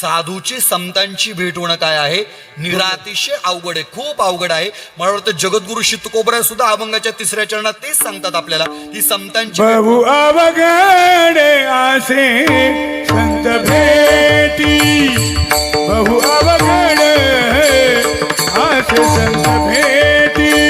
साधूची संतांची भेट होणं काय आहे? निरातिशय अवघड आहे खूप अवघड आहे. मला वाटतं जगद्गुरु शितकोबरा सुद्धा अभंगाच्या तिसऱ्या चरणात तेच सांगतात आपल्याला की संतांची बहु अवघड आसे संत भेटी. बहु अवघड आसे संत भेटी.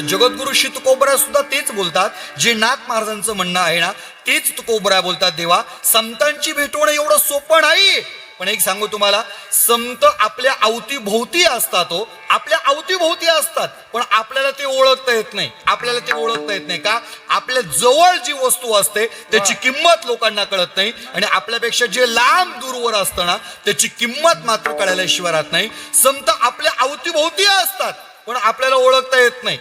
जगद्गुरु श्री तुकोबरा सुद्धा तेच बोलतात जे नाथ महाराजांचं म्हणणं आहे ना तेच तुकोबरा बोलतात देवा. संतांची भेटवणं एवढं सोपं नाही. पण एक सांगू तुम्हाला संत आपल्या अवतीभोवती असतात हो. आपल्या अवतीभोवती असतात पण आपल्याला ते ओळखता येत नाही. आपल्याला ते ओळखता येत नाही का? आपल्या जवळ जी वस्तू असते त्याची किंमत लोकांना कळत नाही. आणि आपल्यापेक्षा जे लांब दूरवर असतं ना त्याची किंमत मात्र कळायला शिवाय राहत नाही. संत आपल्या अवतीभोवती असतात पण आपल्याला ओळखता येत नाही